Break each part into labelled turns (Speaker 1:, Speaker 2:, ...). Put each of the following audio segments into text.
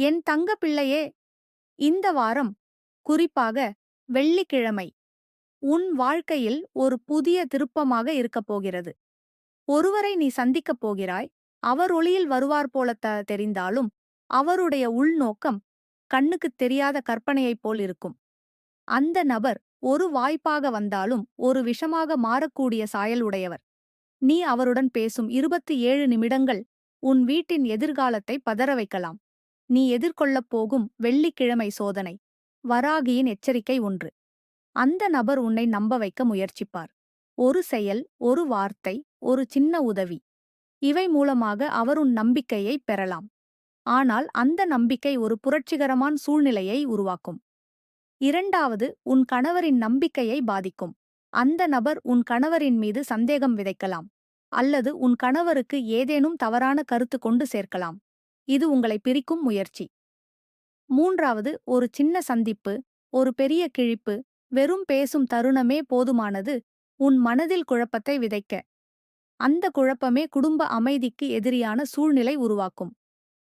Speaker 1: என் தங்க பிள்ளையே இந்த வாரம் குறிப்பாக வெள்ளிக்கிழமை உன் வாழ்க்கையில் ஒரு புதிய திருப்பமாக இருக்கப் போகிறது. ஒருவரை நீ சந்திக்கப் போகிறாய். அவர் ஒளியில் வருவார் போல த தெரிந்தாலும் அவருடைய உள்நோக்கம் கண்ணுக்குத் தெரியாத கற்பனையைப் போல் இருக்கும். அந்த நபர் ஒரு வாய்ப்பாக வந்தாலும் ஒரு விஷமாக மாறக்கூடிய சாயல் உடையவர். நீ அவருடன் பேசும் இருபத்தி ஏழு நிமிடங்கள் உன் வீட்டின் எதிர்காலத்தை பதற வைக்கலாம். நீ எதிர்கொள்ளப் போகும் வெள்ளிக்கிழமை சோதனை. வராகியின் எச்சரிக்கை ஒன்று. அந்த நபர் உன்னை நம்ப வைக்க முயற்சிப்பார். ஒரு செயல் ஒரு வார்த்தை ஒரு சின்ன உதவி. இவை மூலமாக அவர் உன் நம்பிக்கையை பெறலாம். ஆனால் அந்த நம்பிக்கை ஒரு புரட்சிகரமான சூழ்நிலையை உருவாக்கும். இரண்டாவது உன் கணவரின் நம்பிக்கையை பாதிக்கும். அந்த நபர் உன் கணவரின் மீது சந்தேகம் விதைக்கலாம். அல்லது உன் கணவருக்கு ஏதேனும் தவறான கருத்து கொண்டு சேர்க்கலாம். இது உங்களை பிரிக்கும் முயற்சி. மூன்றாவது ஒரு சின்ன சந்திப்பு ஒரு பெரிய கிழிப்பு வெறும் பேசும் தருணமே போதுமானது உன் மனதில் குழப்பத்தை விதைக்க. அந்த குழப்பமே குடும்ப அமைதிக்கு எதிரியான சூழ்நிலை உருவாக்கும்.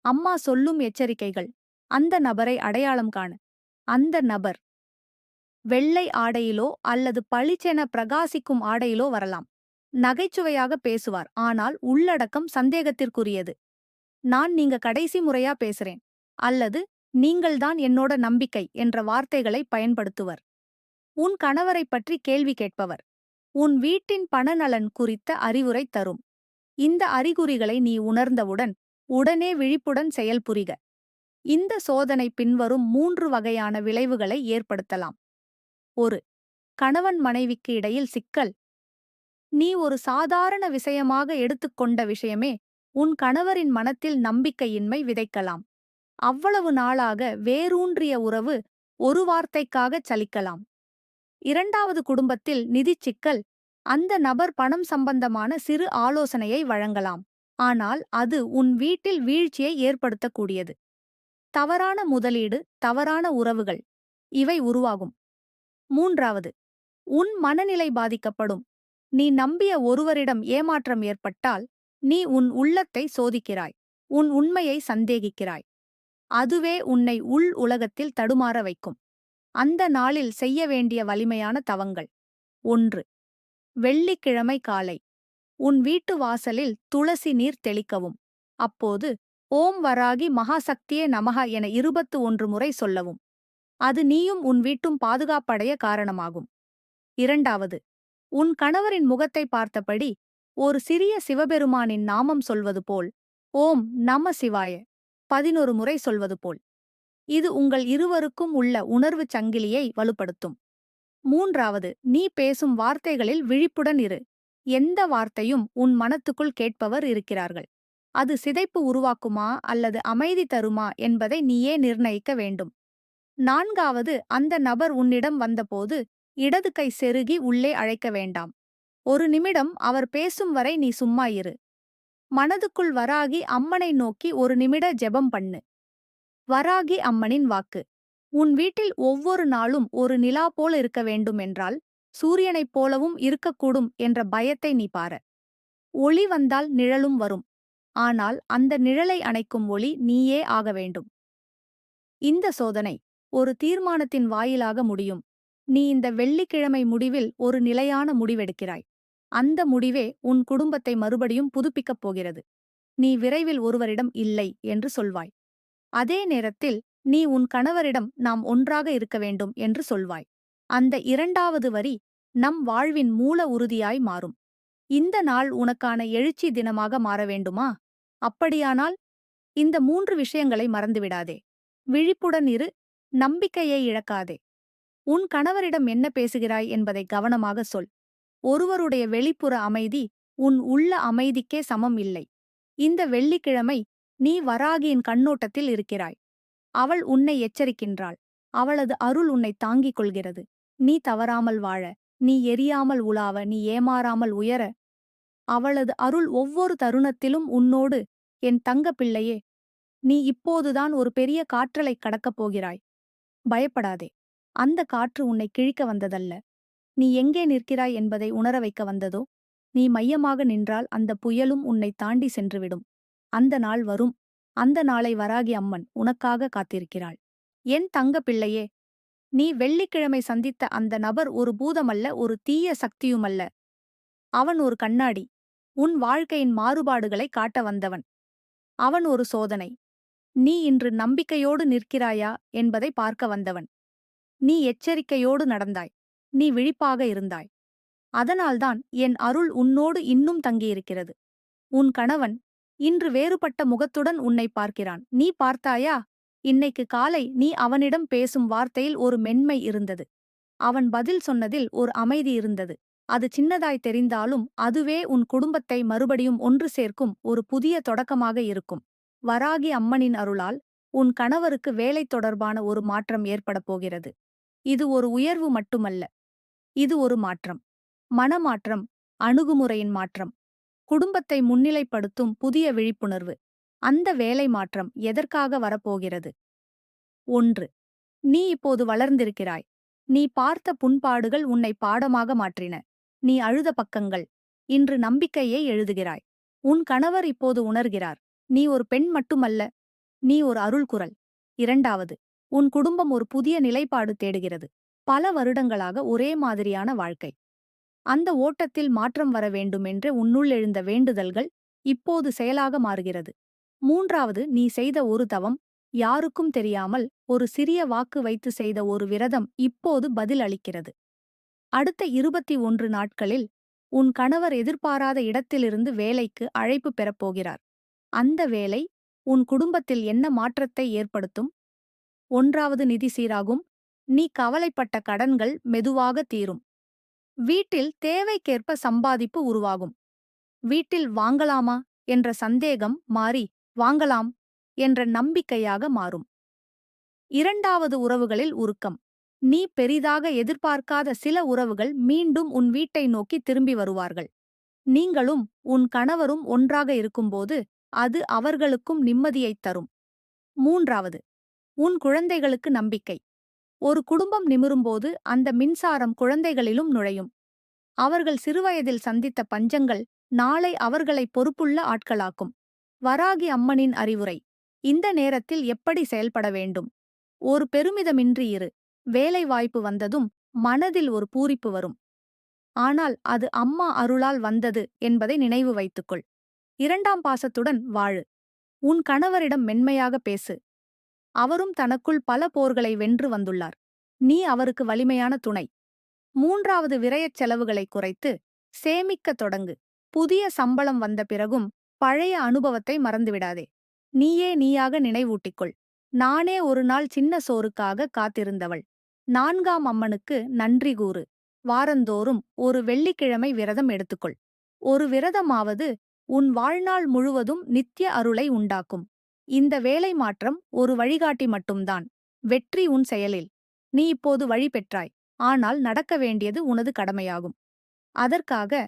Speaker 1: அம்மா சொல்லும் எச்சரிக்கைகள் அந்த நபரை அடையாளம் காண. அந்த நபர் வெள்ளை ஆடையிலோ அல்லது பளிச்சென பிரகாசிக்கும் ஆடையிலோ வரலாம். நகைச்சுவையாக பேசுவார் ஆனால் உள்ளடக்கம் சந்தேகத்திற்குரியது. நான் நீங்க கடைசி முறையா பேசுறேன். அல்லது நீங்கள்தான் என்னோட நம்பிக்கை என்ற வார்த்தைகளை பயன்படுத்துவர். உன் கணவரை பற்றி கேள்வி கேட்பவர். உன் வீட்டின் பணநலன் குறித்த அறிவுரை தரும். இந்த அறிகுறிகளை நீ உணர்ந்தவுடன் உடனே விழிப்புடன் செயல்புரிக இந்த சோதனை பின்வரும் மூன்று வகையான விளைவுகளை ஏற்படுத்தலாம். ஒரு கணவன் மனைவிக்கு இடையில் சிக்கல். நீ ஒரு சாதாரண விஷயமாக எடுத்துக்கொண்ட விஷயமே உன் கணவரின் மனத்தில் நம்பிக்கையின்மை விதைக்கலாம். அவ்வளவு நாளாக வேரூன்றிய உறவு ஒரு வார்த்தைக்காகச் சலிக்கலாம். இரண்டாவது குடும்பத்தில் நிதிச் சிக்கல் அந்த நபர் பணம் சம்பந்தமான சிறு ஆலோசனையை வழங்கலாம். ஆனால் அது உன் வீட்டில் வீழ்ச்சியை ஏற்படுத்தக்கூடியது. தவறான முதலீடு தவறான உறவுகள் இவை உருவாகும். மூன்றாவது உன் மனநிலை பாதிக்கப்படும். நீ நம்பிய ஒருவரிடம் ஏமாற்றம் ஏற்பட்டால் நீ உன் உள்ளத்தை சோதிக்கிறாய். உன் உண்மையை சந்தேகிக்கிறாய். அதுவே உன்னை உள் உலகத்தில் தடுமாற வைக்கும். அந்த நாளில் செய்ய வேண்டிய வலிமையான தவங்கள். ஒன்று வெள்ளிக்கிழமை காலை. உன் வீட்டு வாசலில் துளசி நீர் தெளிக்கவும். அப்போது ஓம் வராகி மகாசக்தியே நமக என இருபத்து ஒன்று முறை சொல்லவும். அது நீயும் உன் வீட்டும் பாதுகாப்படைய காரணமாகும். இரண்டாவது உன் கணவரின் முகத்தை பார்த்தபடி ஒரு சிறிய சிவபெருமானின் நாமம் சொல்வது போல் ஓம் நம சிவாய பதினொரு முறை சொல்வது போல். இது உங்கள் இருவருக்கும் உள்ள உணர்வுச் சங்கிலியை வலுப்படுத்தும். மூன்றாவது நீ பேசும் வார்த்தைகளில் விழிப்புடன் இரு. எந்த வார்த்தையும் உன் மனத்துக்குள் கேட்பவர் இருக்கிறார்கள். அது சிதைப்பு உருவாக்குமா அல்லது அமைதி தருமா என்பதை நீயே நிர்ணயிக்க வேண்டும். நான்காவது அந்த நபர் உன்னிடம் வந்தபோது இடது கை செருகி உள்ளே அழைக்க வேண்டாம். ஒரு நிமிடம் அவர் பேசும் வரை நீ சும்மா இரு. மனதுக்குள் வராகி அம்மனை நோக்கி ஒரு நிமிட ஜெபம் பண்ணு. வராகி அம்மனின் வாக்கு. உன் வீட்டில் ஒவ்வொரு நாளும் ஒரு நிலா போல இருக்க வேண்டுமென்றால் சூரியனைப் போலவும் இருக்கக்கூடும் என்ற பயத்தை நீ பார. ஒளி வந்தால் நிழலும் வரும். ஆனால் அந்த நிழலை அணைக்கும் ஒளி நீயே ஆக வேண்டும். இந்த சோதனை ஒரு தீர்மானத்தின் வாயிலாக முடியும். நீ இந்த வெள்ளிக்கிழமை முடிவில் ஒரு நிலையான முடிவெடுக்கிறாய். அந்த முடிவே உன் குடும்பத்தை மறுபடியும் புதுப்பிக்கப் போகிறது. நீ விரைவில் ஒருவரிடம் இல்லை என்று சொல்வாய். அதே நேரத்தில் நீ உன் கணவரிடம் நாம் ஒன்றாக இருக்க வேண்டும் என்று சொல்வாய். அந்த இரண்டாவது வரி நம் வாழ்வின் மூல உறுதியாய் மாறும். இந்த நாள் உனக்கான எழுச்சி தினமாக மாற வேண்டுமா? அப்படியானால் இந்த மூன்று விஷயங்களை மறந்துவிடாதே. விழிப்புடன் இரு நம்பிக்கையை இழக்காதே. உன் கணவரிடம் என்ன பேசுகிறாய் என்பதை கவனமாக சொல். ஒருவருடைய வெளிப்புற அமைதி உன் உள்ள அமைதிக்கே சமம் இல்லை. இந்த வெள்ளிக்கிழமை நீ வராகியின் கண்ணோட்டத்தில் இருக்கிறாய். அவள் உன்னை எச்சரிக்கின்றாள். அவளது அருள் உன்னை தாங்கிக் கொள்கிறது. நீ தவறாமல் வாழ நீ எரியாமல் உலாவ நீ ஏமாறாமல் உயர. அவளது அருள் ஒவ்வொரு தருணத்திலும் உன்னோடு என் தங்க பிள்ளையே நீ இப்போதுதான் ஒரு பெரிய காற்றலைக் கடக்கப் போகிறாய். பயப்படாதே. அந்த காற்று உன்னை கிழிக்க வந்ததல்ல. நீ எங்கே நிற்கிறாய் என்பதை உணர வைக்க வந்ததோ? நீ மையமாக நின்றால் அந்த புயலும் உன்னை தாண்டி சென்றுவிடும். அந்த நாள் வரும். அந்த நாளை வராகி அம்மன் உனக்காக காத்திருக்கிறாள். என் தங்க பிள்ளையே நீ வெள்ளிக்கிழமை சந்தித்த அந்த நபர் ஒரு பூதமல்ல ஒரு தீய சக்தியுமல்ல. அவன் ஒரு கண்ணாடி. உன் வாழ்க்கையின் மாறுபாடுகளை காட்ட வந்தவன். அவன் ஒரு சோதனை. நீ இன்று நம்பிக்கையோடு நிற்கிறாயா? என்பதை பார்க்க வந்தவன். நீ எச்சரிக்கையோடு நடந்தாய். நீ விழிப்பாக இருந்தாய். அதனால்தான் என் அருள் உன்னோடு இன்னும் தங்கியிருக்கிறது. உன் கணவன் இன்று வேறுபட்ட முகத்துடன் உன்னை பார்க்கிறான். நீ பார்த்தாயா? இன்னைக்கு காலை நீ அவனிடம் பேசும் வார்த்தையில் ஒரு மென்மை இருந்தது. அவன் பதில் சொன்னதில் ஒரு அமைதி இருந்தது. அது சின்னதாய் தெரிந்தாலும் அதுவே உன் குடும்பத்தை மறுபடியும் ஒன்று சேர்க்கும் ஒரு புதிய தொடக்கமாக இருக்கும். வராகி அம்மனின் அருளால் உன் கணவருக்கு வேலை தொடர்பான ஒரு மாற்றம் ஏற்படப் போகிறது. இது ஒரு உயர்வு மட்டுமல்ல. இது ஒரு மாற்றம். மனமாற்றம் அணுகுமுறையின் மாற்றம். குடும்பத்தை முன்னிலைப்படுத்தும் புதிய விழிப்புணர்வு. அந்த வேலை மாற்றம் எதற்காக வரப்போகிறது? ஒன்று நீ இப்போது வளர்ந்திருக்கிறாய். நீ பார்த்த புண்பாடுகள் உன்னை பாடமாக மாற்றின. நீ அழுத பக்கங்கள். இன்று நம்பிக்கையை எழுதுகிறாய். உன் கணவர் இப்போது உணர்கிறார். நீ ஒரு பெண் மட்டுமல்ல. நீ ஒரு அருள்குரல். இரண்டாவது உன் குடும்பம் ஒரு புதிய நிலைப்பாடு தேடுகிறது. பல வருடங்களாக ஒரே மாதிரியான வாழ்க்கை. அந்த ஓட்டத்தில் மாற்றம் வர வேண்டுமென்று உன்னுள் எழுந்த வேண்டுதல்கள் இப்போது செயலாக மாறுகிறது. மூன்றாவது நீ செய்த ஒரு தவம் யாருக்கும் தெரியாமல் ஒரு சிறிய வாக்கு வைத்து செய்த ஒரு விரதம் இப்போது பதில் அளிக்கிறது. அடுத்த இருபத்தி ஒன்று நாட்களில் உன் கணவர் எதிர்பாராத இடத்திலிருந்து வேலைக்கு அழைப்பு பெறப்போகிறார் அந்த வேலை உன் குடும்பத்தில் என்ன மாற்றத்தை ஏற்படுத்தும்? ஒன்றாவது நிதி சீராகும் நீ கவலைப்பட்ட கடன்கள் மெதுவாக தீரும். வீட்டில் தேவைக்கேற்ப சம்பாதிப்பு உருவாகும். வீட்டில் வாங்கலாமா என்ற சந்தேகம் மாறி வாங்கலாம் என்ற நம்பிக்கையாக மாறும். இரண்டாவது உறவுகளில் உருக்கம். நீ பெரிதாக எதிர்பார்க்காத சில உறவுகள் மீண்டும் உன் வீட்டை நோக்கி திரும்பி வருவார்கள். நீங்களும் உன் கணவரும் ஒன்றாக இருக்கும்போது அது அவர்களுக்கும் நிம்மதியைத் தரும். மூன்றாவது உன் குழந்தைகளுக்கு நம்பிக்கை. ஒரு குடும்பம் நிமிரும்போது அந்த மின்சாரம் குழந்தைகளிலும் நுழையும். அவர்கள் சிறுவயதில் சந்தித்த பஞ்சங்கள் நாளை அவர்களை பொறுப்புள்ள ஆட்களாக்கும். வராகி அம்மனின் அறிவுரை. இந்த நேரத்தில் எப்படி செயல்பட வேண்டும்? ஒரு பெருமிதமின்றி இரு. வேலை வாய்ப்பு வந்ததும் மனதில் ஒரு பூரிப்பு வரும். ஆனால் அது அம்மா அருளால் வந்தது என்பதை நினைவு வைத்துக்கொள். இரண்டாம் பாசத்துடன் வாழு. உன் கணவரிடம் மென்மையாக பேசு. அவரும் தனக்குள் பல போர்களை வென்று வந்துள்ளார். நீ அவருக்கு வலிமையான துணை. மூன்றாவது விரயச் செலவுகளை குறைத்து சேமிக்கத் தொடங்கு. புதிய சம்பளம் வந்த பிறகும் பழைய அனுபவத்தை மறந்துவிடாதே. நீயே நீயாக நினைவூட்டிக்கொள். நானே ஒரு நாள் சின்ன சோறுக்காக காத்திருந்தவள். நான்காம் அம்மனுக்கு நன்றி கூறு. வாரந்தோறும் ஒரு வெள்ளிக்கிழமை விரதம் எடுத்துக்கொள். ஒரு விரதமாவது உன் வாழ்நாள் முழுவதும் நித்திய அருளை உண்டாக்கும். இந்த வேலை மாற்றம் ஒரு வழிகாட்டி மட்டும்தான். வெற்றி உன் செயலில். நீ இப்போது வழி பெற்றாய். ஆனால் நடக்க வேண்டியது உனது கடமையாகும். அதற்காக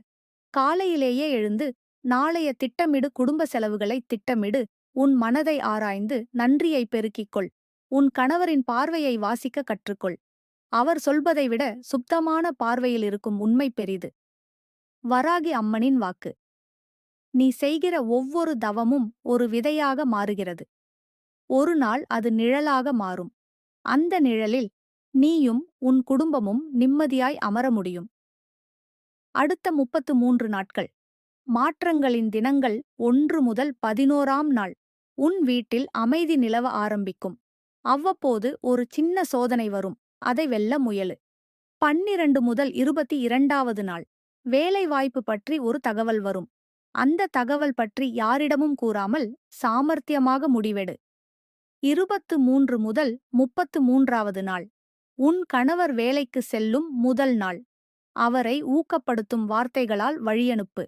Speaker 1: காலையிலேயே எழுந்து நாளைய திட்டமிடு குடும்ப செலவுகளை திட்டமிடு. உன் மனதை ஆராய்ந்து நன்றியை பெருக்கிக் கொள் உன் கணவரின் பார்வையை வாசிக்க கற்றுக்கொள். அவர் சொல்வதை விட சுப்தமான பார்வையில் இருக்கும் உண்மை பெரிது. வராகி அம்மனின் வாக்கு. நீ செய்கிற ஒவ்வொரு தவமும் ஒரு விதையாக மாறுகிறது. ஒரு நாள் அது நிழலாக மாறும். அந்த நிழலில் நீயும் உன் குடும்பமும் நிம்மதியாய் அமர முடியும். அடுத்த முப்பத்து மூன்று நாட்கள். மாற்றங்களின் தினங்கள் ஒன்று முதல் பதினோராம் நாள். உன் வீட்டில் அமைதி நிலவ ஆரம்பிக்கும். அவ்வப்போது ஒரு சின்ன சோதனை வரும். அதை வெல்ல முயலு. பன்னிரண்டு முதல் இருபத்தி இரண்டாவது நாள். வேலை வாய்ப்பு பற்றி ஒரு தகவல் வரும். அந்த தகவல் பற்றி யாரிடமும் கூறாமல் சாமர்த்தியமாக முடிவெடு. இருபத்து மூன்று முதல் முப்பத்து மூன்றாவது நாள். உன் கணவர் வேலைக்கு செல்லும் முதல் நாள். அவரை ஊக்கப்படுத்தும் வார்த்தைகளால் வழியனுப்பு.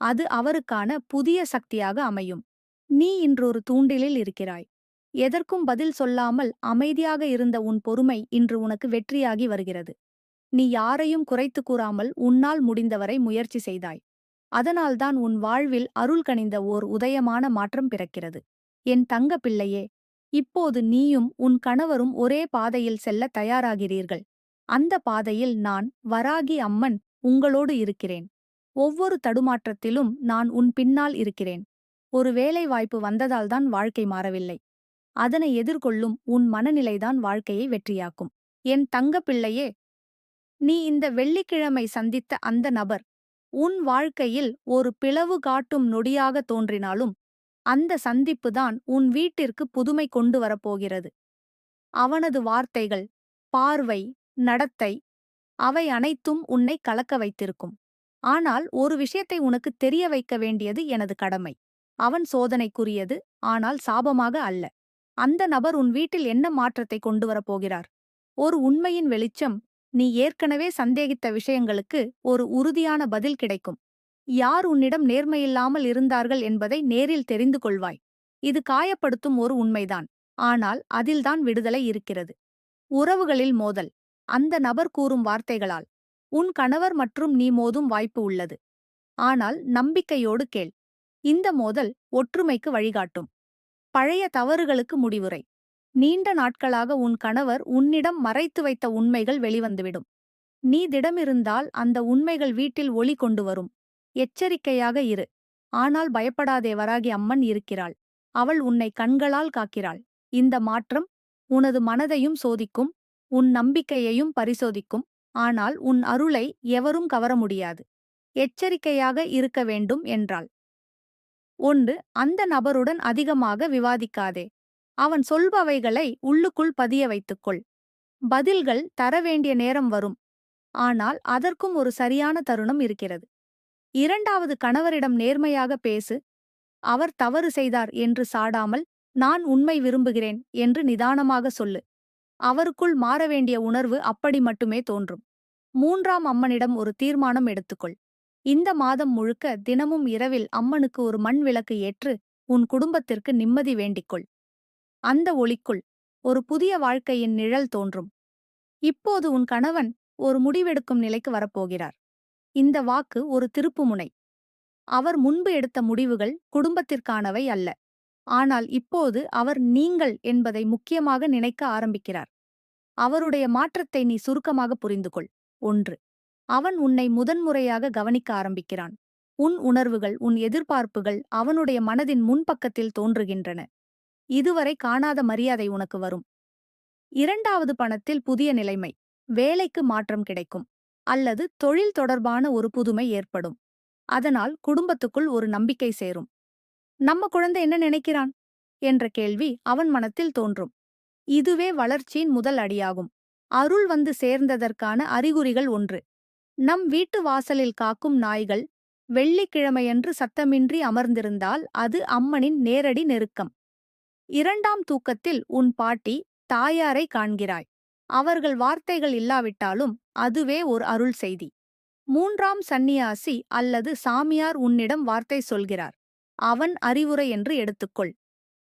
Speaker 1: அது அவருக்கான புதிய சக்தியாக அமையும். நீ இன்றொரு தூண்டிலில் இருக்கிறாய். எதற்கும் பதில் சொல்லாமல் அமைதியாக இருந்த உன் பொறுமை இன்று உனக்கு வெற்றியாகி வருகிறது. நீ யாரையும் குறைத்து கூறாமல் உன்னால் முடிந்தவரை முயற்சி செய்தாய். அதனால்தான் உன் வாழ்வில் அருள் கணிந்த ஓர் உதயமான மாற்றம் பிறக்கிறது. என் தங்க பிள்ளையே இப்போது நீயும் உன் கணவரும் ஒரே பாதையில் செல்ல தயாராகிறீர்கள். அந்த பாதையில் நான் வராகி அம்மன் உங்களோடு இருக்கிறேன். ஒவ்வொரு தடுமாற்றத்திலும் நான் உன் பின்னால் இருக்கிறேன். ஒரு வேலை வாய்ப்பு வந்ததால்தான் வாழ்க்கை மாறவில்லை. அதனை எதிர்கொள்ளும் உன் மனநிலைதான் வாழ்க்கையை வெற்றியாக்கும். என் தங்கப் பிள்ளையே நீ இந்த வெள்ளிக்கிழமை சந்தித்த அந்த நபர் உன் வாழ்க்கையில் ஒரு பிளவு காட்டும் நொடியாக தோன்றினாலும் அந்த சந்திப்புதான் உன் வீட்டிற்கு புதுமை கொண்டு வரப்போகிறது. அவனது வார்த்தைகள் பார்வை நடத்தை அவை அனைத்தும் உன்னை கலக்க வைத்திருக்கும். ஆனால் ஒரு விஷயத்தை உனக்கு தெரிய வைக்க வேண்டியது எனது கடமை. அவன் சோதனைக்குரியது ஆனால் சாபமாக அல்ல. அந்த நபர் உன் வீட்டில் என்ன மாற்றத்தை கொண்டு வரப்போகிறார்? ஒரு உண்மையின் வெளிச்சம் நீ ஏற்கனவே சந்தேகித்த விஷயங்களுக்கு ஒரு உறுதியான பதில் கிடைக்கும். யார் உன்னிடம் நேர்மையில்லாமல் இருந்தார்கள் என்பதை நேரில் தெரிந்து கொள்வாய். இது காயப்படுத்தும் ஒரு உண்மைதான். ஆனால் அதில்தான் விடுதலை இருக்கிறது. உறவுகளில் மோதல். அந்த நபர் கூறும் வார்த்தைகளால். உன் கணவர் மற்றும் நீ மோதும் வாய்ப்பு உள்ளது. ஆனால் நம்பிக்கையோடு கேள். இந்த மோதல் ஒற்றுமைக்கு வழிகாட்டும். பழைய தவறுகளுக்கு முடிவுரை. நீண்ட நாட்களாக உன் கணவர் உன்னிடம் மறைத்து வைத்த உண்மைகள் வெளிவந்துவிடும். நீ திடமிருந்தால் அந்த உண்மைகள் வீட்டில் ஒளி கொண்டு வரும். எச்சரிக்கையாக இரு. ஆனால் பயப்படாதே வராகி அம்மன் இருக்கிறாள். அவள் உன்னை கண்களால் காக்கிறாள். இந்த மாற்றம் உனது மனதையும் சோதிக்கும் உன் நம்பிக்கையையும் பரிசோதிக்கும். ஆனால் உன் அருளை எவரும் கவர முடியாது. எச்சரிக்கையாக இருக்க வேண்டும் என்றாள். ஒன்று அந்த நபருடன் அதிகமாக விவாதிக்காதே. அவன் சொல்பவைகளை உள்ளுக்குள் பதிய வைத்துக்கொள். பதில்கள் தர வேண்டிய நேரம் வரும். ஆனால் அதற்கும் ஒரு சரியான தருணம் இருக்கிறது. இரண்டாவது கணவரிடம் நேர்மையாக பேசு. அவர் தவறு செய்தார் என்று சாடாமல் நான் உண்மை விரும்புகிறேன் என்று நிதானமாக சொல்லு. அவருக்குள் மாற வேண்டிய உணர்வு அப்படி மட்டுமே தோன்றும். மூன்றாம் அம்மனிடம் ஒரு தீர்மானம் எடுத்துக்கொள். இந்த மாதம் முழுக்க தினமும் இரவில் அம்மனுக்கு ஒரு மண் விளக்கு ஏற்று உன் குடும்பத்திற்கு நிம்மதி வேண்டிக்கொள். அந்த ஒளிக்குள் ஒரு புதிய வாழ்க்கையின் நிழல் தோன்றும். இப்போது உன் கணவன் ஒரு முடிவெடுக்கும் நிலைக்கு வரப்போகிறார். இந்த வாக்கு ஒரு திருப்புமுனை. அவர் முன்பு எடுத்த முடிவுகள் குடும்பத்திற்கானவை அல்ல. ஆனால் இப்போது அவர் நீங்கள் என்பதை முக்கியமாக நினைக்க ஆரம்பிக்கிறார். அவருடைய மாற்றத்தை நீ சுருக்கமாக புரிந்துகொள். ஒன்று அவன் உன்னை முதன்முறையாக கவனிக்க ஆரம்பிக்கிறான். உன் உணர்வுகள் உன் எதிர்பார்ப்புகள் அவனுடைய மனதின் முன்பக்கத்தில் தோன்றுகின்றன. இதுவரை காணாத மரியாதை உனக்கு வரும். இரண்டாவது பணத்தில் புதிய நிலைமை வேலைக்கு மாற்றம் கிடைக்கும் அல்லது தொழில் தொடர்பான ஒரு புதுமை ஏற்படும். அதனால் குடும்பத்துக்குள் ஒரு நம்பிக்கை சேரும். நம்ம குழந்தை என்ன நினைக்கிறான்? என்ற கேள்வி அவன் மனத்தில் தோன்றும். இதுவே வளர்ச்சியின் முதல் அடியாகும். அருள் வந்து சேர்ந்ததற்கான அறிகுறிகள் ஒன்று. நம் வீட்டு வாசலில் காக்கும் நாய்கள் வெள்ளிக்கிழமையன்று சத்தமின்றி அமர்ந்திருந்தால் அது அம்மனின் நேரடி நெருக்கம். இரண்டாம் தூக்கத்தில் உன் பாட்டி தாயாரை காண்கிறாய் அவர்கள் வார்த்தைகள் இல்லாவிட்டாலும் அதுவே ஒரு அருள் செய்தி. மூன்றாம் சந்நியாசி அல்லது சாமியார் உன்னிடம் வார்த்தை சொல்கிறார். அவன் அறிவுரை என்று எடுத்துக்கொள்.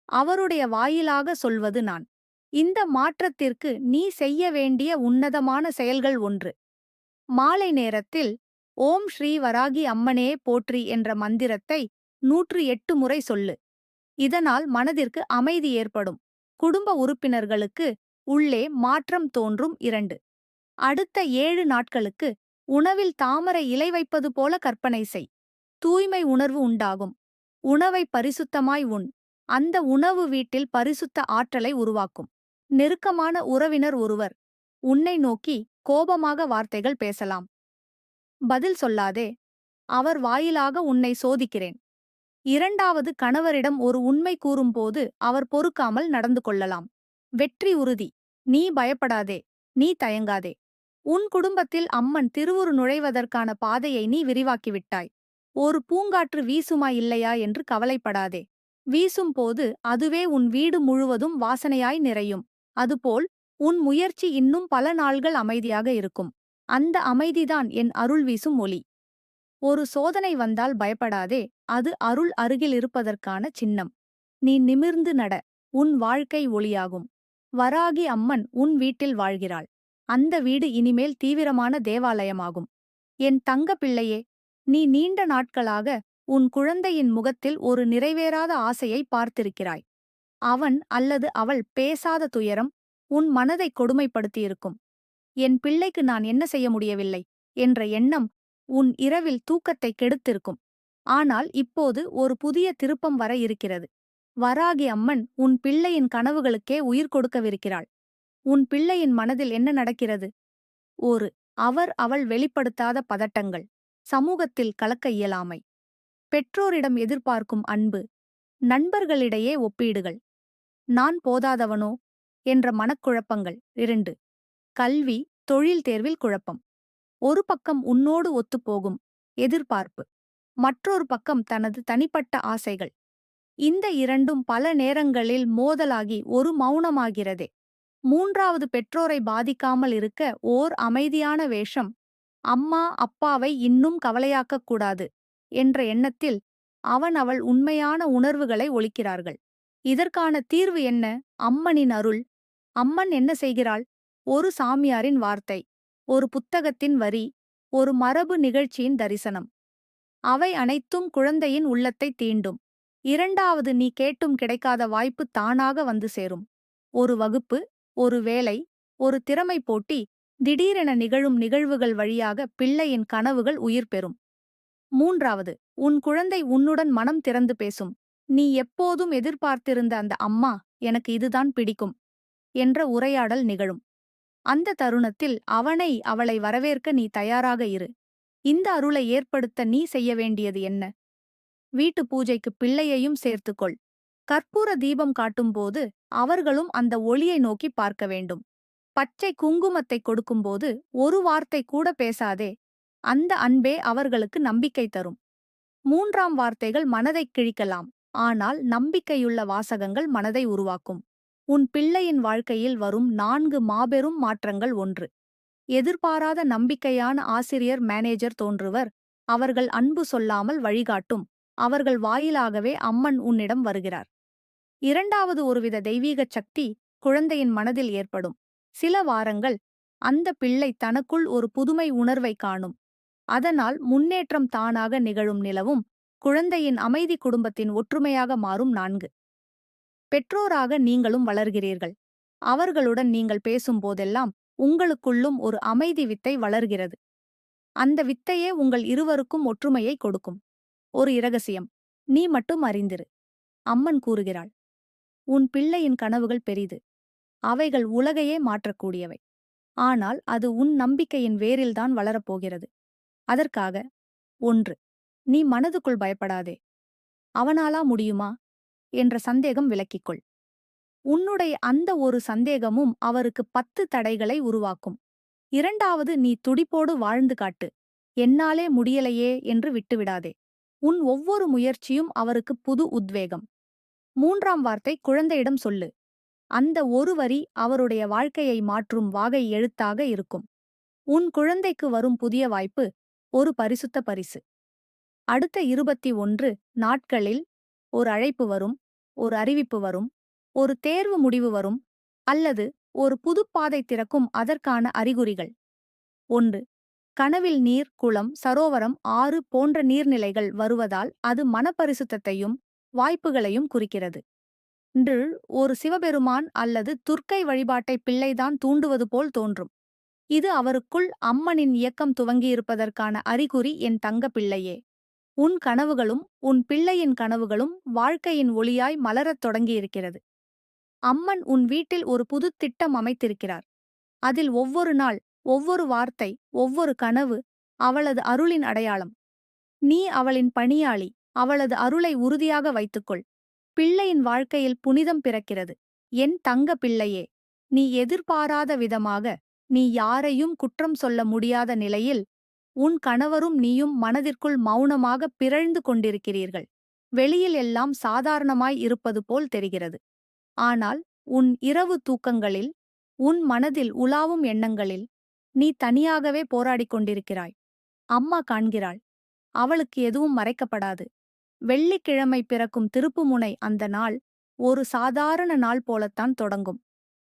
Speaker 1: அவருடைய வாயிலாக சொல்வது நான். இந்த மாற்றத்திற்கு நீ செய்ய வேண்டிய உன்னதமான செயல்கள் ஒன்று. மாலை நேரத்தில் ஓம் ஸ்ரீ வராகி அம்மனே போற்றி என்ற மந்திரத்தை நூற்று எட்டு முறை சொல்லு. இதனால் மனதிற்கு அமைதி ஏற்படும். குடும்ப உறுப்பினர்களுக்கு உள்ளே மாற்றம் தோன்றும் இரண்டு. அடுத்த ஏழு நாட்களுக்கு உணவில் தாமரை இலை வைப்பது போல கற்பனை செய். தூய்மை உணர்வு உண்டாகும். உணவை பரிசுத்தமாய் உண். அந்த உணவு வீட்டில் பரிசுத்த ஆற்றலை உருவாக்கும். நெருக்கமான உறவினர் ஒருவர். உன்னை நோக்கி கோபமாக வார்த்தைகள் பேசலாம். பதில் சொல்லாதே. அவர் வாயிலாக உன்னை சோதிக்கிறேன். இரண்டாவது கணவரிடம் ஒரு உண்மை கூறும்போது அவர் பொறுக்காமல் நடந்து கொள்ளலாம். வெற்றி உறுதி. நீ பயப்படாதே. நீ தயங்காதே. உன் குடும்பத்தில் அம்மன் திருவுரு நுழைவதற்கான பாதையை நீ விரிவாக்கிவிட்டாய். ஒரு பூங்காற்று வீசுமா இல்லையா என்று கவலைப்படாதே. வீசும் போது அதுவே உன் வீடு முழுவதும் வாசனையாய் நிறையும். அதுபோல் உன் முயற்சி இன்னும் பல நாள்கள் அமைதியாக இருக்கும். அந்த அமைதிதான் என் அருள் வீசும் ஒளி ஒரு சோதனை வந்தால் பயப்படாதே அது அருள் அருகில் இருப்பதற்கான சின்னம். நீ நிமிர்ந்து நட உன் வாழ்க்கை ஒளியாகும். வராகி அம்மன் உன் வீட்டில் வாழ்கிறாள். அந்த வீடு இனிமேல் தீவிரமான தேவாலயமாகும். என் தங்க பிள்ளையே நீ நீண்ட நாட்களாக உன் குழந்தையின் முகத்தில் ஒரு நிறைவேறாத ஆசையை பார்த்திருக்கிறாய். அவன் அல்லது அவள் பேசாத துயரம் உன் மனதை கொடுமைப்படுத்தியிருக்கும். என் பிள்ளைக்கு நான் என்ன செய்ய முடியவில்லை? என்ற எண்ணம் உன் இரவில் தூக்கத்தை கெடுத்திருக்கும். ஆனால் இப்போது ஒரு புதிய திருப்பம் வர இருக்கிறது. வராகி அம்மன் உன் பிள்ளையின் கனவுகளுக்கே உயிர் கொடுக்கவிருக்கிறாள். உன் பிள்ளையின் மனதில் என்ன நடக்கிறது? ஒரு அவர் அவள் வெளிப்படுத்தாத பதட்டங்கள். சமூகத்தில் கலக்க இயலாமை. பெற்றோரிடம் எதிர்பார்க்கும் அன்பு. நண்பர்களிடையே ஒப்பீடுகள். நான் போதாதவனோ? என்ற மனக்குழப்பங்கள். இரண்டு கல்வி தொழில் தேர்வில் குழப்பம். ஒரு பக்கம் உன்னோடு ஒத்துப்போகும் எதிர்பார்ப்பு மற்றொரு பக்கம் தனது தனிப்பட்ட ஆசைகள். இந்த இரண்டும் பல நேரங்களில் மோதலாகி ஒரு மௌனமாகிறதே. மூன்றாவது பெற்றோரை பாதிக்காமல் இருக்க ஓர் அமைதியான வேஷம் அம்மா அப்பாவை இன்னும் கவலையாக்கக் கூடாது என்ற எண்ணத்தில் அவன் அவள் உண்மையான உணர்வுகளை ஒழிக்கிறார்கள். இதற்கான தீர்வு என்ன? அம்மனின் அருள். அம்மன் என்ன செய்கிறாள்? ஒரு சாமியாரின் வார்த்தை. ஒரு புத்தகத்தின் வரி ஒரு மரபு நிகழ்ச்சியின் தரிசனம். அவை அனைத்தும் குழந்தையின் உள்ளத்தை தீண்டும். இரண்டாவது நீ கேட்டும் கிடைக்காத வாய்ப்பு தானாக வந்து சேரும். ஒரு வகுப்பு ஒரு வேலை ஒரு திறமை போட்டி திடீரென நிகழும் நிகழ்வுகள் வழியாக பிள்ளையின் கனவுகள் உயிர் பெறும். மூன்றாவது உன் குழந்தை உன்னுடன் மனம் திறந்து பேசும். நீ எப்போதும் எதிர்பார்த்திருந்த அந்த அம்மா எனக்கு இதுதான் பிடிக்கும் என்ற உரையாடல் நிகழும். அந்த தருணத்தில் அவனை அவளை வரவேற்க நீ தயாராக இரு. இந்த அருளை ஏற்படுத்த நீ செய்ய வேண்டியது என்ன? வீட்டு பூஜைக்கு பிள்ளையையும் சேர்த்துக்கொள். கற்பூர தீபம் காட்டும்போது அவர்களும் அந்த ஒளியை நோக்கி பார்க்க வேண்டும். பச்சை குங்குமத்தை கொடுக்கும்போது ஒரு வார்த்தை கூட பேசாதே. அந்த அன்பே அவர்களுக்கு நம்பிக்கை தரும். மூன்றாம் வார்த்தைகள் மனதைக் கிழிக்கலாம். ஆனால் நம்பிக்கையுள்ள வாசகங்கள் மனதை உருவாக்கும். உன் பிள்ளையின் வாழ்க்கையில் வரும் நான்கு மாபெரும் மாற்றங்கள் ஒன்று. எதிர்பாராத நம்பிக்கையான ஆசிரியர் மேனேஜர் தோன்றுவர். அவர்கள் அன்பு சொல்லாமல் வழிகாட்டும். அவர்கள் வாயிலாகவே அம்மன் உன்னிடம் வருகிறார். இரண்டாவது ஒருவித தெய்வீகச் சக்தி குழந்தையின் மனதில் ஏற்படும். சில வாரங்கள் அந்த பிள்ளை தனக்குள் ஒரு புதுமை உணர்வை காணும். அதனால் முன்னேற்றம் தானாக நிகழும் நிலவும் குழந்தையின் அமைதி குடும்பத்தின் ஒற்றுமையாக மாறும் நான்கு. பெற்றோராக நீங்களும் வளர்கிறீர்கள். அவர்களுடன் நீங்கள் பேசும்போதெல்லாம் உங்களுக்குள்ளும் ஒரு அமைதி வித்தை வளர்கிறது. அந்த வித்தையே உங்கள் இருவருக்கும் ஒற்றுமையை கொடுக்கும். ஒரு இரகசியம் நீ மட்டும் அறிந்திரு. அம்மன் கூறுகிறாள் உன் பிள்ளையின் கனவுகள் பெரிது. அவைகள் உலகையே மாற்றக்கூடியவை. ஆனால் அது உன் நம்பிக்கையின் வேரில்தான் வளரப்போகிறது. அதற்காக ஒன்று நீ மனதுக்குள் பயப்படாதே. அவனாலா முடியுமா? என்ற சந்தேகம் விலக்கிக்கொள். உன்னுடைய அந்த ஒரு சந்தேகமும் அவருக்கு பத்து தடைகளை உருவாக்கும். இரண்டாவது நீ துடிப்போடு வாழ்ந்து காட்டு. என்னாலே முடியலையே என்று விட்டுவிடாதே உன் ஒவ்வொரு முயற்சியும் அவருக்கு புது உத்வேகம். மூன்றாம் வார்த்தை குழந்தையிடம் சொல்லு. அந்த ஒரு வரி அவருடைய வாழ்க்கையை மாற்றும் வாகை எழுத்தாக இருக்கும். உன் குழந்தைக்கு வரும் புதிய வாய்ப்பு ஒரு பரிசுத்த பரிசு. அடுத்த இருபத்தி ஒன்று நாட்களில் ஒரு அழைப்பு வரும் ஒரு அறிவிப்பு வரும் ஒரு தேர்வு முடிவு வரும் அல்லது ஒரு புதுப்பாதை திறக்கும் அதற்கான அறிகுறிகள். ஒன்று கனவில் நீர் குளம் சரோவரம் ஆறு போன்ற நீர்நிலைகள் வருவதால் அது மனப்பரிசுத்தத்தையும் வாய்ப்புகளையும் குறிக்கிறது. இன்று ஒரு சிவபெருமான் அல்லது துர்க்கை வழிபாட்டை பிள்ளைதான் தூண்டுவது போல் தோன்றும். இது அவருக்குள் அம்மனின் இயக்கம் துவங்கியிருப்பதற்கான அறிகுறி என் தங்க பிள்ளையே உன் கனவுகளும் உன் பிள்ளையின் கனவுகளும் வாழ்க்கையின் ஒளியாய் மலரத் தொடங்கியிருக்கிறது. அம்மன் உன் வீட்டில் ஒரு புது திட்டம் அமைத்திருக்கிறார். அதில் ஒவ்வொரு நாள் ஒவ்வொரு வார்த்தை ஒவ்வொரு கனவு அவளது அருளின் அடையாளம். நீ அவளின் பணியாளி அவளது அருளை உறுதியாக வைத்துக்கொள். பிள்ளையின் வாழ்க்கையில் புனிதம் பிறக்கிறது. என் தங்க பிள்ளையே நீ எதிர்பாராத விதமாக நீ யாரையும் குற்றம் சொல்ல முடியாத நிலையில் உன் கணவரும் நீயும் மனதிற்குள் மௌனமாக பிறழ்ந்து கொண்டிருக்கிறீர்கள். வெளியில் எல்லாம் சாதாரணமாய் இருப்பது போல் தெரிகிறது. ஆனால் உன் இரவு தூக்கங்களில் உன் மனதில் உலாவும் எண்ணங்களில் நீ தனியாகவே போராடிக் கொண்டிருக்கிறாய். அம்மா காண்கிறாள் அவளுக்கு எதுவும் மறைக்கப்படாது. வெள்ளிக்கிழமை பிறக்கும் திருப்புமுனை அந்த நாள் ஒரு சாதாரண நாள் போலத்தான் தொடங்கும்.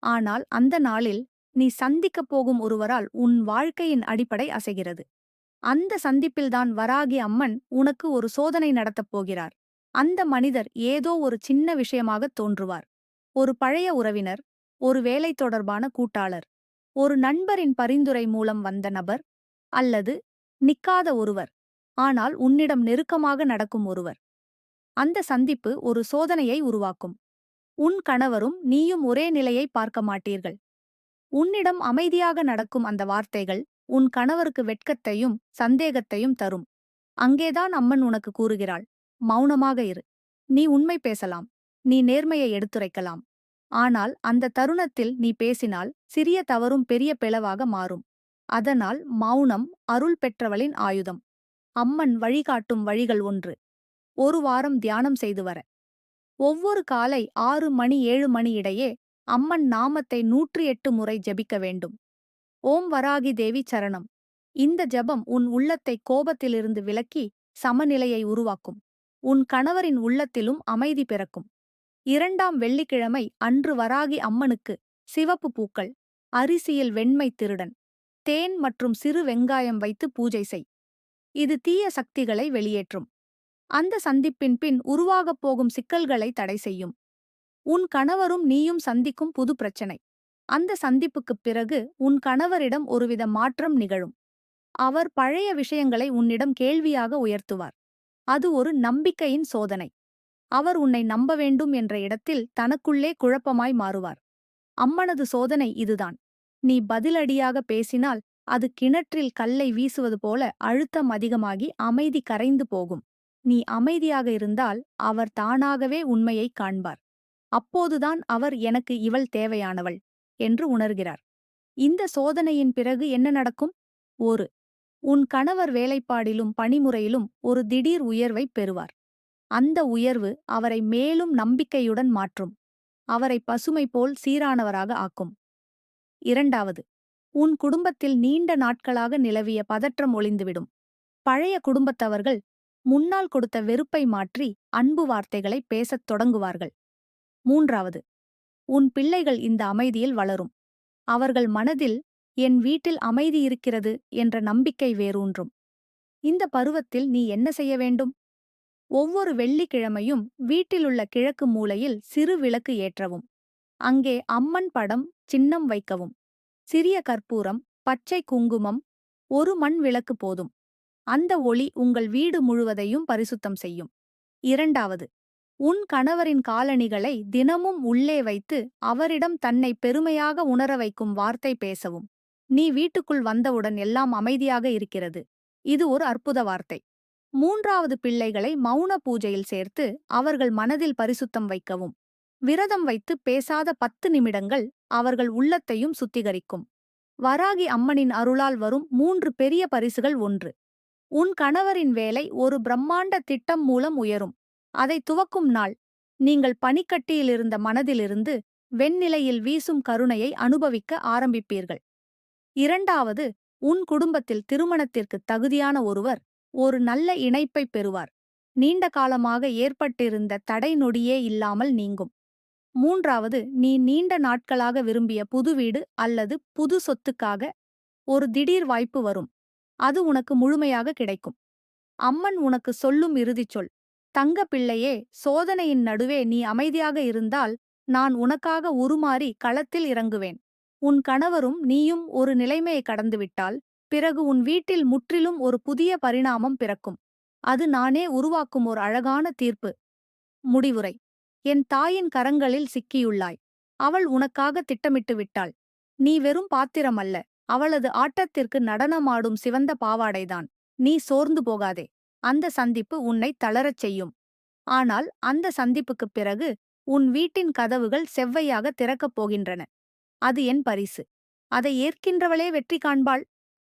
Speaker 1: ஆனால் அந்த நாளில் நீ சந்திக்கப் போகும் ஒருவரால் உன் வாழ்க்கையின் அடிப்படை அசைகிறது. அந்த சந்திப்பில்தான் வராகி அம்மன் உனக்கு ஒரு சோதனை நடத்தப் போகிறார். அந்த மனிதர் ஏதோ ஒரு சின்ன விஷயமாகத் தோன்றுவார். ஒரு பழைய உறவினர் ஒரு வேலை தொடர்பான கூட்டாளர் ஒரு நண்பரின் பரிந்துரை மூலம் வந்த நபர் அல்லது நிக்காத ஒருவர் ஆனால் உன்னிடம் நெருக்கமாக நடக்கும் ஒருவர். அந்த சந்திப்பு ஒரு சோதனையை உருவாக்கும். உன் கணவரும் நீயும் ஒரே நிலையை பார்க்க மாட்டீர்கள். உன்னிடம் அமைதியாக நடக்கும் அந்த வார்த்தைகள் உன் கணவருக்கு வெட்கத்தையும் சந்தேகத்தையும் தரும். அங்கேதான் அம்மன் உனக்கு கூறுகிறாள். மௌனமாக இரு. நீ உண்மை பேசலாம். நீ நேர்மையை எடுத்துரைக்கலாம். ஆனால் அந்த தருணத்தில் நீ பேசினால் சிறிய தவறும் பெரிய பிளவாக மாறும். அதனால் மௌனம் அருள் பெற்றவளின் ஆயுதம். அம்மன் வழிகாட்டும் வழிகள் ஒன்று. ஒரு வாரம் தியானம் செய்து வர. ஒவ்வொரு காலை ஆறு மணி ஏழு மணி இடையே அம்மன் நாமத்தை நூற்றி எட்டு முறை ஜெபிக்க வேண்டும். ஓம் வராகி தேவி சரணம். இந்த ஜபம் உன் உள்ளத்தை கோபத்திலிருந்து விலக்கி சமநிலையை உருவாக்கும். உன் கணவரின் உள்ளத்திலும் அமைதி பிறக்கும். இரண்டாம் வெள்ளிக்கிழமை அன்று வராகி அம்மனுக்கு சிவப்பு பூக்கள் அரிசியில் வெண்மை திருடன் தேன் மற்றும் சிறு வெங்காயம் வைத்து பூஜை செய். இது தீய சக்திகளை வெளியேற்றும். அந்த சந்திப்பின் பின் உருவாகப் போகும் சிக்கல்களை தடை செய்யும். உன் கணவரும் நீயும் சந்திக்கும் புது பிரச்சனை. அந்த சந்திப்புக்குப் பிறகு உன் கணவரிடம் ஒருவித மாற்றம் நிகழும். அவர் பழைய விஷயங்களை உன்னிடம் கேள்வியாக உயர்த்துவார். அது ஒரு நம்பிக்கையின் சோதனை. அவர் உன்னை நம்ப வேண்டும் என்ற இடத்தில் தனக்குள்ளே குழப்பமாய் மாறுவார். அம்மனது சோதனை இதுதான். நீ பதிலடியாக பேசினால் அது கிணற்றில் கல்லை வீசுவது போல அழுத்தம் அதிகமாகி அமைதி கரைந்து போகும். நீ அமைதியாக இருந்தால் அவர் தானாகவே உண்மையைக் காண்பார். அப்போதுதான் அவர் எனக்கு இவள் தேவையானவள். என்று உணர்கிறார். இந்த சோதனையின் பிறகு என்ன நடக்கும்? ஒரு உன் கணவர் வேலைப்பாடிலும் பணிமுறையிலும் ஒரு திடீர் உயர்வைப் பெறுவார். அந்த உயர்வு அவரை மேலும் நம்பிக்கையுடன் மாற்றும். அவரை பசுமை போல் சீரானவராக ஆக்கும். இரண்டாவது உன் குடும்பத்தில் நீண்ட நாட்களாக நிலவிய பதற்றம் ஒளிந்துவிடும் பழைய குடும்பத்தவர்கள் முன்னால் கொடுத்த வெறுப்பை மாற்றி அன்பு வார்த்தைகளை பேசத் தொடங்குவார்கள். மூன்றாவது உன் பிள்ளைகள் இந்த அமைதியில் வளரும். அவர்கள் மனதில் என் வீட்டில் அமைதி இருக்கிறது என்ற நம்பிக்கை வேரூன்றும். இந்த பருவத்தில் நீ என்ன செய்ய வேண்டும்? ஒவ்வொரு வெள்ளிக்கிழமையும் வீட்டிலுள்ள கிழக்கு மூலையில் சிறு விளக்கு ஏற்றவும். அங்கே அம்மன் படம் சின்னம் வைக்கவும். சிறிய கற்பூரம் பச்சை குங்குமம் ஒரு மண் விளக்கு போதும். அந்த ஒளி உங்கள் வீடு முழுவதையும் பரிசுத்தம் செய்யும். இரண்டாவது உன் கணவரின் காலணிகளை தினமும் உள்ளே வைத்து அவரிடம் தன்னை பெருமையாக உணர வைக்கும் வார்த்தை பேசவும். நீ வீட்டுக்குள் வந்தவுடன் எல்லாம் அமைதியாக இருக்கிறது. இது ஒரு அற்புத வார்த்தை. மூன்றாவது பிள்ளைகளை மௌன பூஜையில் சேர்த்து அவர்கள் மனதில் பரிசுத்தம் வைக்கவும். விரதம் வைத்து பேசாத பத்து நிமிடங்கள் அவர்கள் உள்ளத்தையும் சுத்திகரிக்கும். வராகி அம்மனின் அருளால் வரும் மூன்று பெரிய பரிசுகள் ஒன்று. உன் கணவரின் வேலை ஒரு பிரம்மாண்ட திட்டம் மூலம் உயரும். அதை துவக்கும் நாள். நீங்கள் பனிக்கட்டியிலிருந்த மனதிலிருந்து வெண்ணிலையில் வீசும் கருணையை அனுபவிக்க ஆரம்பிப்பீர்கள். இரண்டாவது உன் குடும்பத்தில் திருமணத்திற்கு தகுதியான ஒருவர் ஒரு நல்ல இணைப்பைப் பெறுவார். நீண்ட காலமாக ஏற்பட்டிருந்த தடை நொடியே இல்லாமல் நீங்கும். மூன்றாவது நீ நீண்ட நாட்களாக விரும்பிய புது வீடு அல்லது புது சொத்துக்காக ஒரு திடீர் வாய்ப்பு வரும். அது உனக்கு முழுமையாக கிடைக்கும். அம்மன் உனக்கு சொல்லும் இறுதிச் சொல் தங்க பிள்ளையே சோதனையின் நடுவே நீ அமைதியாக இருந்தால் நான் உனக்காக உருமாறி களத்தில் இறங்குவேன். உன் கணவரும் நீயும் ஒரு நிலைமையை கடந்துவிட்டால் பிறகு உன் வீட்டில் முற்றிலும் ஒரு புதிய பரிணாமம் பிறக்கும். அது நானே உருவாக்கும் ஒரு அழகான தீர்ப்பு. முடிவுரை. என் தாயின் கரங்களில் சிக்கியுள்ளாய். அவள் உனக்காக திட்டமிட்டு விட்டாள். நீ வெறும் பாத்திரம் அல்ல அவளது ஆட்டத்திற்கு நடனமாடும் சிவந்த பாவாடைதான். நீ சோர்ந்து போகாதே. அந்த சந்திப்பு உன்னை தளரச் செய்யும். ஆனால் அந்த சந்திப்புக்குப் பிறகு உன் வீட்டின் கதவுகள் செவ்வையாக திறக்கப் போகின்றன. அது என் பரிசு. அதை ஏற்கின்றவளே வெற்றி காண்பாள்.